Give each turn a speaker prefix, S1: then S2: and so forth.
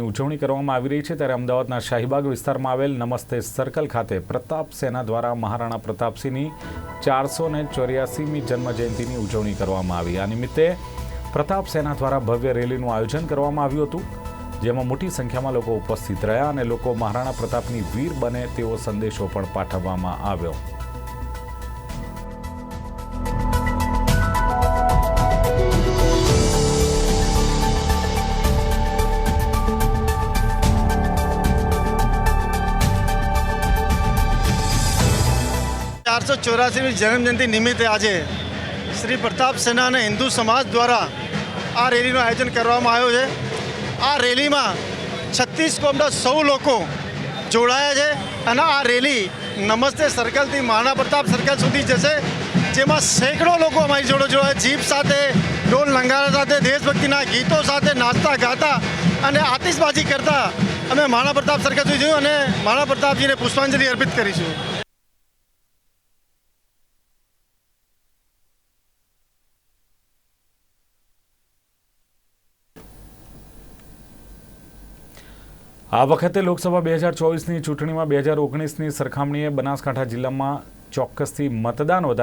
S1: ઉજવણી કરવામાં આવી રહી છે ત્યારે અમદાવાદના શાહીબાગ વિસ્તારમાં આવેલ નમસ્તે સર્કલ ખાતે પ્રતાપ સેના દ્વારા મહારાણા પ્રતાપસિંહની ચારસો ને ચોર્યાસીમી જન્મજયંતિની ઉજવણી કરવામાં આવી. આ નિમિત્તે પ્રતાપ સેના દ્વારા ભવ્ય રેલીનું આયોજન કરવામાં આવ્યું હતું, જેમાં મોટી સંખ્યામાં લોકો ઉપસ્થિત રહ્યા અને લોકો મહારાણા પ્રતાપની વીર બને તેવો સંદેશો પણ પાઠવવામાં આવ્યો.
S2: ચારસો ચોરાસીની જન્મજયંતિ નિમિત્તે આજે શ્રી પ્રતાપ સેના અને હિન્દુ સમાજ દ્વારા આ રેલીનું આયોજન કરવામાં આવ્યું છે. આ રેલીમાં છત્રીસ કોમના સૌ લોકો જોડાયા છે અને આ રેલી નમસ્તે સર્કલથી મહારાણા પ્રતાપ સર્કલ સુધી જશે, જેમાં સેંકડો લોકો અમારી જોડે જોડાયા. જીપ સાથે, ઢોલ નંગારા સાથે, દેશભક્તિના ગીતો સાથે નાચતા, ગાતા અને આતિશબાજી કરતા અમે મહારાણા પ્રતાપ સર્કલ સુધી જોયું અને મહારાણા પ્રતાપજીને પુષ્પાંજલિ અર્પિત કરીશું.
S1: આ વખતે લોકસભા બે હજાર ચોવીસની ચૂંટણીમાં બે હજાર ઓગણીસની સરખામણીએ બનાસકાંઠા જિલ્લામાં ચોક્કસથી મતદાન વધારે